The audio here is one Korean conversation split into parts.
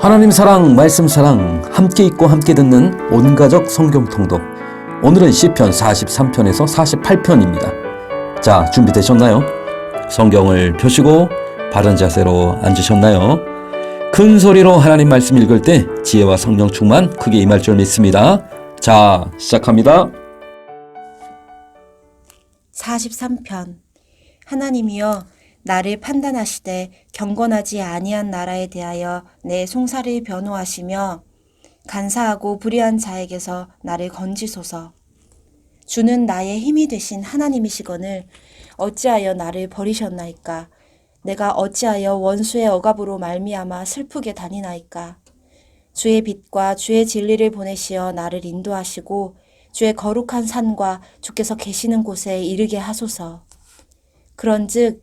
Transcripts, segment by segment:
하나님 사랑, 말씀 사랑, 함께 읽고 함께 듣는 온가족 성경 통독. 오늘은 시편 43편에서 48편입니다. 자, 준비되셨나요? 성경을 펴시고 바른 자세로 앉으셨나요? 큰 소리로 하나님 말씀 읽을 때 지혜와 성령 충만 크게 임할 줄 믿습니다. 자, 시작합니다. 43편 하나님이여 나를 판단하시되 경건하지 아니한 나라에 대하여 내 송사를 변호하시며 간사하고 불의한 자에게서 나를 건지소서. 주는 나의 힘이 되신 하나님이시거늘 어찌하여 나를 버리셨나이까? 내가 어찌하여 원수의 억압으로 말미암아 슬프게 다니나이까? 주의 빛과 주의 진리를 보내시어 나를 인도하시고 주의 거룩한 산과 주께서 계시는 곳에 이르게 하소서. 그런즉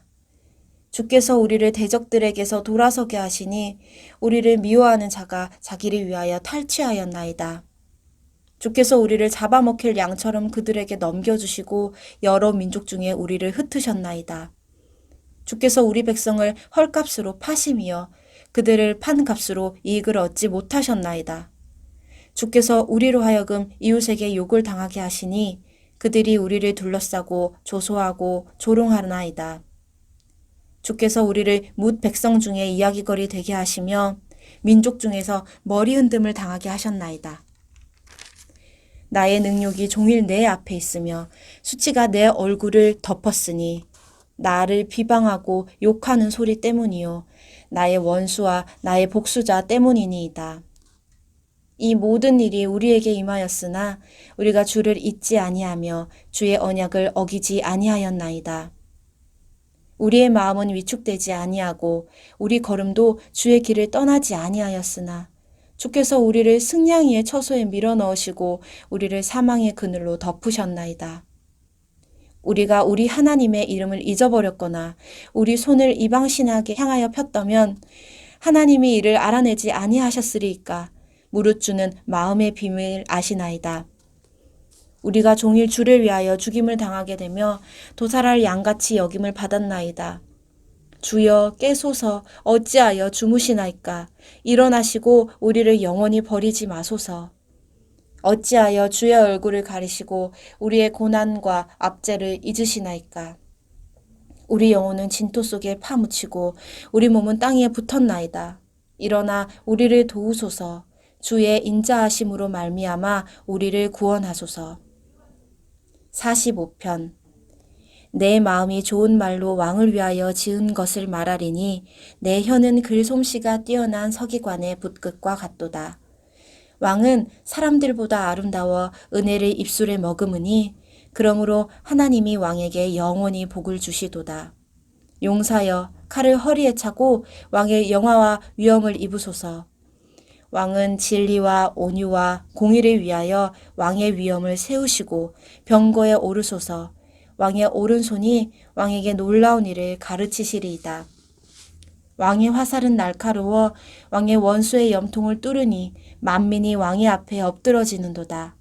주께서 우리를 대적들에게서 돌아서게 하시니 우리를 미워하는 자가 자기를 위하여 탈취하였나이다. 주께서 우리를 잡아먹힐 양처럼 그들에게 넘겨주시고 여러 민족 중에 우리를 흩으셨나이다. 주께서 우리 백성을 헐값으로 파심이여 그들을 판 값으로 이익을 얻지 못하셨나이다. 주께서 우리로 하여금 이웃에게 욕을 당하게 하시니 그들이 우리를 둘러싸고 조소하고 조롱하나이다. 주께서 우리를 뭇 백성 중에 이야기거리 되게 하시며 민족 중에서 머리 흔듦을 당하게 하셨나이다. 나의 능력이 종일 내 앞에 있으며 수치가 내 얼굴을 덮었으니 나를 비방하고 욕하는 소리 때문이요 나의 원수와 나의 복수자 때문이니이다. 이 모든 일이 우리에게 임하였으나 우리가 주를 잊지 아니하며 주의 언약을 어기지 아니하였나이다. 우리의 마음은 위축되지 아니하고 우리 걸음도 주의 길을 떠나지 아니하였으나 주께서 우리를 승냥이의 처소에 밀어 넣으시고 우리를 사망의 그늘로 덮으셨나이다. 우리가 우리 하나님의 이름을 잊어버렸거나 우리 손을 이방 신에게 향하여 폈다면 하나님이 이를 알아내지 아니하셨으리이까 무릇 주는 마음의 비밀 아시나이다. 우리가 종일 주를 위하여 죽임을 당하게 되며 도살할 양같이 여김을 받았나이다. 주여 깨소서 어찌하여 주무시나이까 일어나시고 우리를 영원히 버리지 마소서. 어찌하여 주의 얼굴을 가리시고 우리의 고난과 압제를 잊으시나이까. 우리 영혼은 진토 속에 파묻히고 우리 몸은 땅에 붙었나이다. 일어나 우리를 도우소서. 주의 인자하심으로 말미암아 우리를 구원하소서. 45편 내 마음이 좋은 말로 왕을 위하여 지은 것을 말하리니 내 혀는 글솜씨가 뛰어난 서기관의 붓끝과 같도다. 왕은 사람들보다 아름다워 은혜를 입술에 머금으니 그러므로 하나님이 왕에게 영원히 복을 주시도다. 용사여 칼을 허리에 차고 왕의 영화와 위엄을 입으소서. 왕은 진리와 온유와 공의를 위하여 왕의 위엄을 세우시고 병거에 오르소서. 왕의 오른손이 왕에게 놀라운 일을 가르치시리이다. 왕의 화살은 날카로워 왕의 원수의 염통을 뚫으니 만민이 왕의 앞에 엎드러지는도다.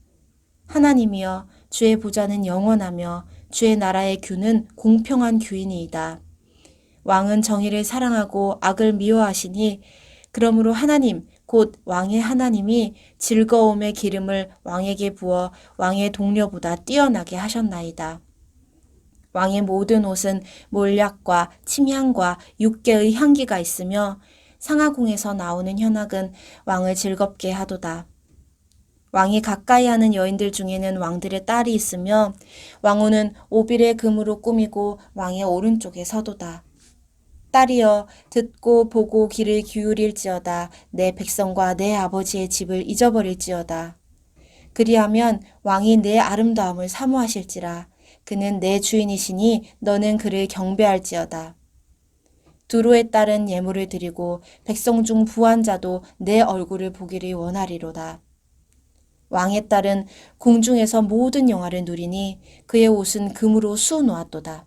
하나님이여 주의 보좌는 영원하며 주의 나라의 규는 공평한 규이니이다. 왕은 정의를 사랑하고 악을 미워하시니 그러므로 하나님 곧 왕의 하나님이 즐거움의 기름을 왕에게 부어 왕의 동료보다 뛰어나게 하셨나이다. 왕의 모든 옷은 몰약과 침향과 육개의 향기가 있으며 상하궁에서 나오는 현악은 왕을 즐겁게 하도다. 왕이 가까이 하는 여인들 중에는 왕들의 딸이 있으며 왕후는 오빌의 금으로 꾸미고 왕의 오른쪽에 서도다. 딸이여 듣고 보고 귀를 기울일지어다 내 백성과 내 아버지의 집을 잊어버릴지어다. 그리하면 왕이 내 아름다움을 사모하실지라 그는 내 주인이시니 너는 그를 경배할지어다. 두로의 딸은 예물을 드리고 백성 중 부한 자도 내 얼굴을 보기를 원하리로다. 왕의 딸은 궁중에서 모든 영화를 누리니 그의 옷은 금으로 수 놓았도다.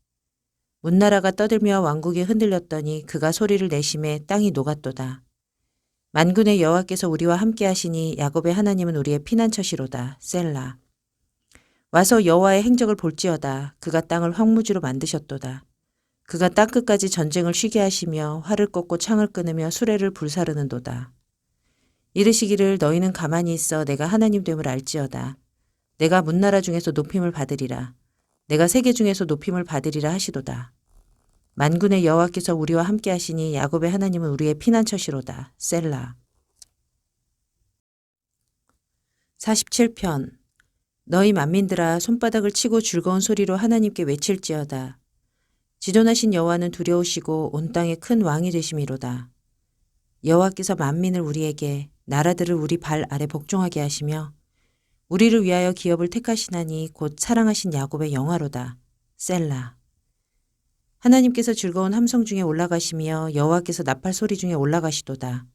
문나라가 떠들며 왕국이 흔들렸더니 그가 소리를 내심에 땅이 녹았도다. 만군의 여호와께서 우리와 함께 하시니 야곱의 하나님은 우리의 피난처시로다. 셀라. 와서 여호와의 행적을 볼지어다. 그가 땅을 황무지로 만드셨도다. 그가 땅끝까지 전쟁을 쉬게 하시며 활을 꺾고 창을 끊으며 수레를 불사르는도다. 이르시기를 너희는 가만히 있어 내가 하나님 됨을 알지어다. 내가 문나라 중에서 높임을 받으리라. 내가 세계 중에서 높임을 받으리라 하시도다. 만군의 여호와께서 우리와 함께 하시니 야곱의 하나님은 우리의 피난처시로다. 셀라. 47편 너희 만민들아 손바닥을 치고 즐거운 소리로 하나님께 외칠지어다. 지존하신 여호와는 두려우시고 온 땅의 큰 왕이 되심이로다. 여호와께서 만민을 우리에게 나라들을 우리 발 아래 복종하게 하시며 우리를 위하여 기업을 택하시나니 곧 사랑하신 야곱의 영화로다. 셀라. 하나님께서 즐거운 함성 중에 올라가시며 여호와께서 나팔 소리 중에 올라가시도다.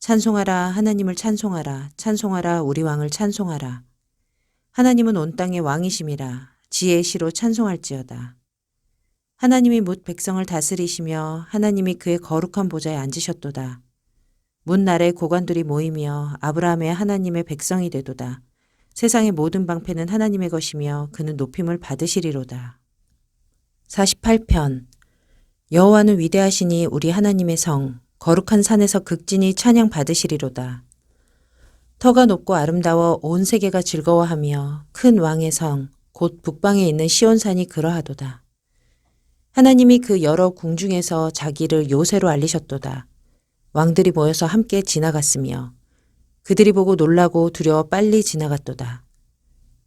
찬송하라 하나님을 찬송하라 찬송하라 우리 왕을 찬송하라. 하나님은 온 땅의 왕이심이라 지혜의 시로 찬송할지어다. 하나님이 뭇 백성을 다스리시며 하나님이 그의 거룩한 보좌에 앉으셨도다. 문 나라의 고관들이 모이며 아브라함의 하나님의 백성이 되도다. 세상의 모든 방패는 하나님의 것이며 그는 높임을 받으시리로다. 48편 여호와는 위대하시니 우리 하나님의 성 거룩한 산에서 극진히 찬양 받으시리로다. 터가 높고 아름다워 온 세계가 즐거워하며 큰 왕의 성 곧 북방에 있는 시온산이 그러하도다. 하나님이 그 여러 궁중에서 자기를 요새로 알리셨도다. 왕들이 모여서 함께 지나갔으며 그들이 보고 놀라고 두려워 빨리 지나갔도다.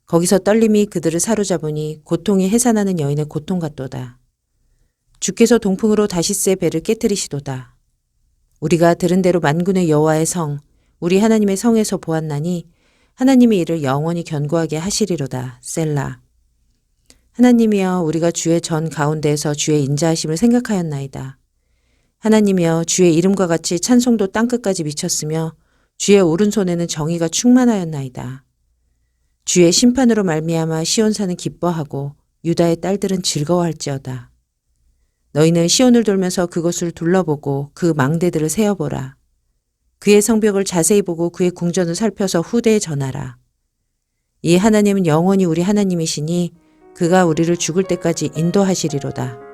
거기서 떨림이 그들을 사로잡으니 고통이 해산하는 여인의 고통 같도다. 주께서 동풍으로 다시스의 배를 깨뜨리시도다. 우리가 들은 대로 만군의 여호와의 성, 우리 하나님의 성에서 보았나니 하나님이 이를 영원히 견고하게 하시리로다. 셀라. 하나님이여 우리가 주의 전 가운데에서 주의 인자하심을 생각하였나이다. 하나님이여 주의 이름과 같이 찬송도 땅끝까지 미쳤으며 주의 오른손에는 정의가 충만하였나이다. 주의 심판으로 말미암아 시온산은 기뻐하고 유다의 딸들은 즐거워할지어다. 너희는 시온을 돌면서 그것을 둘러보고 그 망대들을 세어보라. 그의 성벽을 자세히 보고 그의 궁전을 살펴서 후대에 전하라. 이 하나님은 영원히 우리 하나님이시니 그가 우리를 죽을 때까지 인도하시리로다.